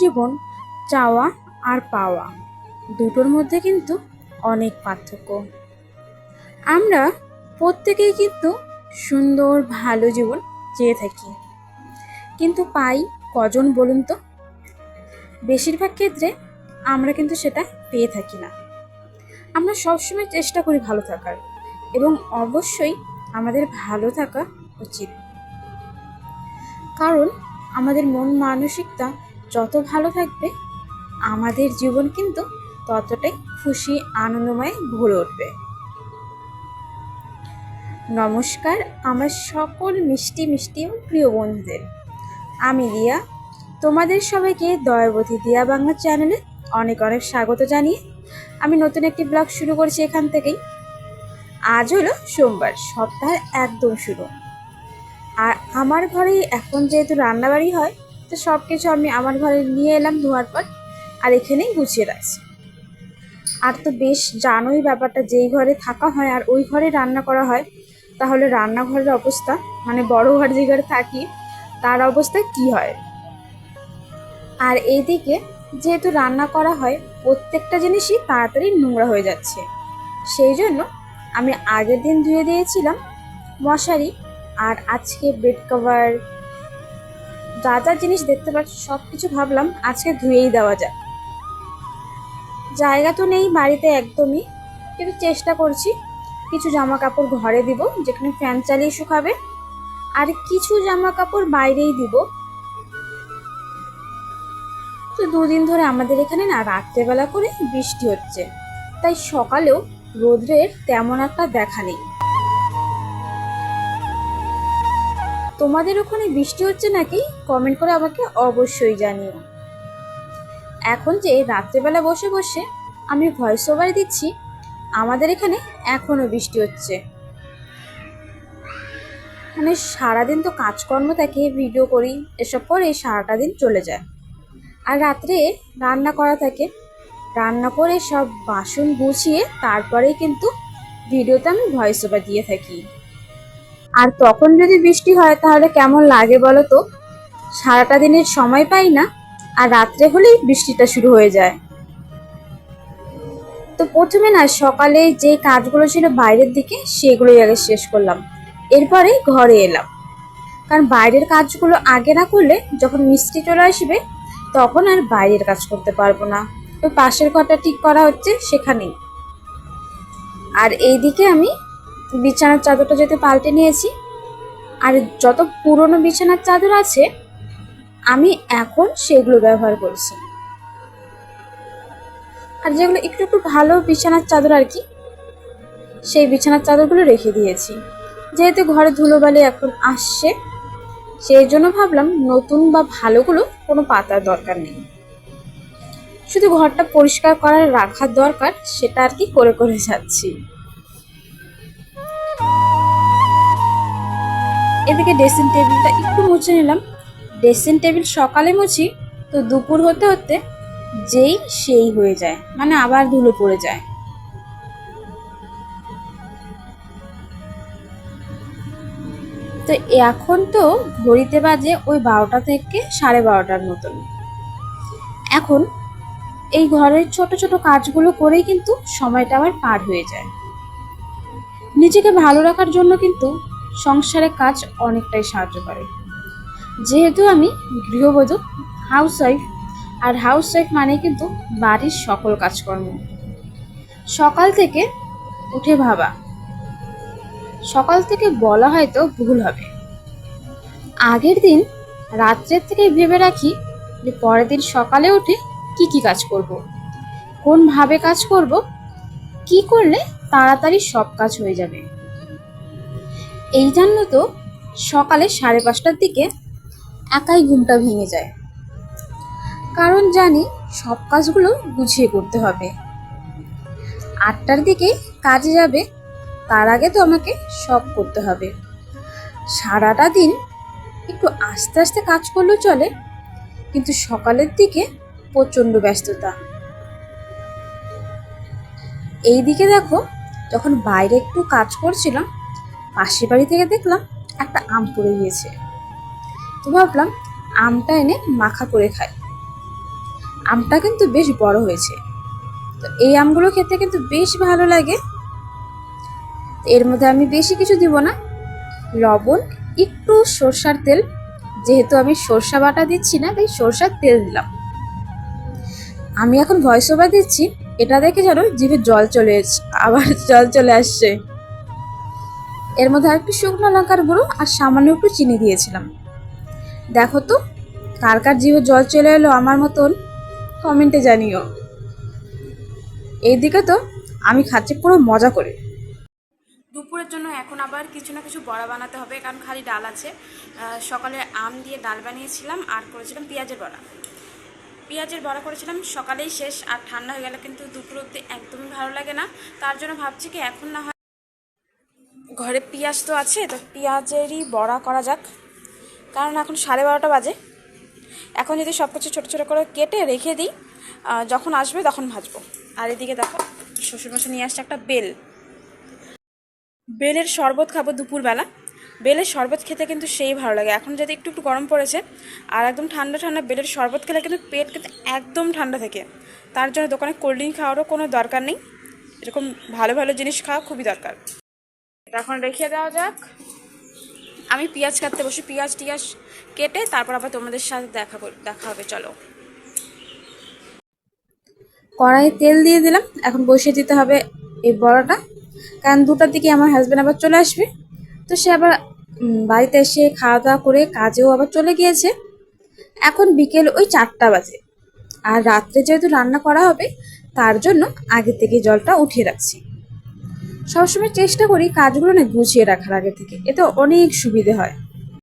জীবন চাওয়া আর পাওয়া, দুটোর মধ্যে কিন্তু অনেক পার্থক্য। আমরা প্রত্যেকেই কিন্তু সুন্দর, ভালো জীবন চেয়ে থাকি। কিন্তু পাই কজন বলুন তো? বেশিরভাগ ক্ষেত্রে আমরা কিন্তু সেটা পেয়ে থাকি না। আমরা সবসময় চেষ্টা করি ভালো থাকার এবং অবশ্যই আমাদের ভালো থাকা উচিত। কারণ আমাদের মন মানসিকতা যত ভালো থাকবে, আমাদের জীবন কিন্তু ততটাই খুশি, আনন্দময় ভরে উঠবে। নমস্কার, আমার সকল মিষ্টি মিষ্টি ও প্রিয় বন্ধুদের। আমি রিয়া। তোমাদের সবাইকে দয়াবতী দিয়া বাংলা চ্যানেলে অনেক অনেক স্বাগত জানিয়ে আমি নতুন একটি ব্লগ শুরু করছি এখান থেকেই। আজ হলো সোমবার, সপ্তাহের একদম শুরু। আর আমার ঘরেই এখন যেহেতু রান্নাবাড়ি হয় তো সব কিছু আমি আমার ঘরে নিয়ে এলাম ধোয়ার পর, আর এখানেই গুছিয়ে রাখছি। আর তো বেশ জানোই ব্যাপারটা, যেই ঘরে থাকা হয় আর ওই ঘরে রান্না করা হয়, তাহলে রান্নাঘরের অবস্থা মানে বড় ঘর যে ঘরে থাকি, তার অবস্থা কি হয়? আর এইদিকে যেহেতু রান্না করা হয়, প্রত্যেকটা জিনিসই তাড়াতাড়ি নোংরা হয়ে যাচ্ছে। সেই জন্য আমি আগের দিন ধুয়ে দিয়েছিলাম মশারি, আর আজকে বেড কভার যা যা জিনিস দেখতে পাচ্ছি সব কিছু ভাবলাম আজকে ধুয়েই দেওয়া যায় জায়গা তো নেই বাড়িতে একদমই, কিন্তু চেষ্টা করছি কিছু জামা কাপড় ঘরে দিব, যেখানে ফ্যান চালিয়ে শুকাবে, আর কিছু জামা কাপড় বাইরেই দিব। তো দুদিন ধরে আমাদের এখানে না রাত্রেবেলা করে বৃষ্টি হচ্ছে, তাই সকালেও রোদ্রের তেমন একটা দেখা নেই। তোমাদের ওখানে বৃষ্টি হচ্ছে নাকি? কমেন্ট করে আমাকে অবশ্যই জানিও। এখন যে রাত্রেবেলা বসে বসে আমি ভয়েস ওভার দিচ্ছি, আমাদের এখানে এখনও বৃষ্টি হচ্ছে। মানে সারাদিন তো কাজকর্ম থাকে ভিডিও করি, এসব করে সারাটা দিন চলে যায়। আর রাত্রে রান্না করা থাকে, রান্না করে সব বাসন গুছিয়ে তারপরেই কিন্তু ভিডিওতে আমি ভয়েস ওভার দিয়ে থাকি। আর তখন যদি বৃষ্টি হয়, তাহলে কেমন লাগে বলো তো? সারাটা দিনের সময় পাই না, আর রাত্রে হলেই বৃষ্টিটা শুরু হয়ে যায়। তো প্রথমে না, সকালে যে কাজগুলো ছিল বাইরের দিকে, সেগুলোই আগে শেষ করলাম। এরপরে ঘরে এলাম। কারণ বাইরের কাজগুলো আগে না করলে, যখন মিস্ত্রি চলে আসবে, তখন আর বাইরের কাজ করতে পারব না। ওই পাশের ঘরটা ঠিক করা হচ্ছে সেখানেই। আর এইদিকে আমি বিছানার চাদরটা যেতে পাল্টে নিয়েছি, আর যত পুরনো বিছানার চাদর আছে, আমি এখন সেগুলো ব্যবহার করছি। আর যেগুলো একটু একটু ভালো বিছানার চাদর আর কি, সেই বিছানার চাদরগুলো রেখে দিয়েছি। যেহেতু ঘরে ধুলোবালি এখন আসছে, সেই জন্য ভাবলাম নতুন বা ভালোগুলো কোনো পাতার দরকার নেই। শুধু ঘরটা পরিষ্কার করার রাখার দরকার, সেটা আর কি করে করে যাচ্ছি। এদিকে ড্রেসিং টেবিলটা একটু মুছে নিলাম। ড্রেসিং টেবিল সকালে মুছি, তো দুপুর হতে হতে যেই সেই হয়ে যায় মানে আবার ধুলো পড়ে যায়। তো এখন তো ঘড়িতে বাজে ওই বারোটা থেকে সাড়ে বারোটার মতন। এখন এই ঘরের ছোট ছোট কাজগুলো করেই কিন্তু সময়টা আবার পার হয়ে যায়। নিজেকে ভালো রাখার জন্য কিন্তু সংসারের কাজ অনেকটাই সাহায্য করে। যেহেতু আমি গৃহবধূ হাউস ওয়াইফ আর হাউস ওয়াইফ মানে কিন্তু বাড়ির সকল কাজকর্ম। সকাল থেকে উঠে ভাবা, সকাল থেকে বলা হয়তো ভুল হবে। আগের দিন রাত্রের থেকে ভেবে রাখি যে পরের দিন সকালে উঠে কি কি কাজ করব। কোনভাবে কাজ করব, কি করলে তাড়াতাড়ি সব কাজ হয়ে যাবে। এই জন্য তো সকালে সাড়ে পাঁচটার দিকে একাই ঘুমটা ভেঙে যায়। কারণ জানি সব কাজগুলো গুছিয়ে করতে হবে। আটটার দিকে কাজে যাবে, তার আগে তো আমাকে সব করতে হবে। সারাটা দিন একটু আস্তে আস্তে কাজ করলেও চলে, কিন্তু সকালের দিকে প্রচণ্ড ব্যস্ততা। এই দিকে দেখো, যখন বাইরে একটু কাজ করছিলাম পাশের বাড়ি থেকে দেখলাম একটা আম পড়ে গিয়েছে। তো ভাবলাম আমটা এনে মাখা করে খাই। আমটা কিন্তু বেশ বড় হয়েছে। তো এই আমগুলো খেতে কিন্তু বেশ ভালো লাগে। এর মধ্যে আমি বেশি কিছু দিব না। লবণ, একটু সর্ষার তেল, যেহেতু আমি সর্ষা বাটা দিচ্ছি না, তাই সর্ষার তেল দিলাম। আমি এখন ভয়েস ওভার দিচ্ছি। এটা দেখে যেন জিভে জল চলে আবার জল চলে আসছে। এর মধ্যে আর একটু শুকনো লঙ্কার গুঁড়ো আর সামান্য একটু চিনি দিয়েছিলাম। দেখো তো, কার কার জিভে জল চলে এলো আমার মতন? কমেন্টে জানিও। এইদিকে তো আমি খাচ্ছি পুরো মজা করে। দুপুরের জন্য এখন আবার কিছু না কিছু বড়া বানাতে হবে, কারণ খালি ডাল আছে। সকালে আম দিয়ে ডাল বানিয়েছিলাম আর করেছিলাম পেঁয়াজের বড়া। পেঁয়াজের বড়া করেছিলাম, সকালেই শেষ, আর ঠান্ডা হয়ে গেলে কিন্তু দুপুর অব্দি একদমই ভালো লাগে না। তার জন্য ভাবছি কি এখন না হয় ঘরে পেঁয়াজ তো আছে, তো পেঁয়াজেরই বড়া করা যাক। কারণ এখন সাড়ে বারোটা বাজে। এখন যদি সব কিছু ছোটো ছোটো করে কেটে রেখে দিই যখন আসবে তখন ভাজবো। আর এদিকে দেখো, শ্বশুরমশাই নিয়ে আসছে একটা বেল। বেলের শরবত খাব দুপুরবেলা। বেলের শরবত খেতে কিন্তু সেই ভালো লাগে। এখন যদি একটু একটু গরম পড়েছে, আর একদম ঠান্ডা ঠান্ডা বেলের শরবত খেলে কিন্তু পেট কিন্তু একদম ঠান্ডা থাকে। তার জন্য দোকানে কোল্ড ড্রিঙ্ক খাওয়ারও কোনো দরকার নেই। এরকম ভালো ভালো জিনিস খাওয়া খুবই দরকার। এটা এখন রেখে দেওয়া যাক। আমি পেঁয়াজ কাটতে বসি পেঁয়াজ টিয়াজ কেটে তারপর আবার তোমাদের সাথে দেখা দেখা হবে, চলো। কড়াইয়ে তেল দিয়ে দিলাম। এখন বসিয়ে দিতে হবে এই বড়াটা। কারণ দুটার দিকে আমার হাজব্যান্ড আবার চলে আসবে। তো সে আবার বাড়িতে এসে খাওয়া দাওয়া করে কাজেও আবার চলে গিয়েছে। এখন বিকেল ওই চারটা বাজে। আর রাত্রে যেহেতু রান্না করা হবে, তার জন্য আগে থেকে জলটা উঠিয়ে রাখছি। সবসময় চেষ্টা করি কাজগুলো না গুছিয়ে রাখার আগে থেকে। এতে অনেক সুবিধে হয়।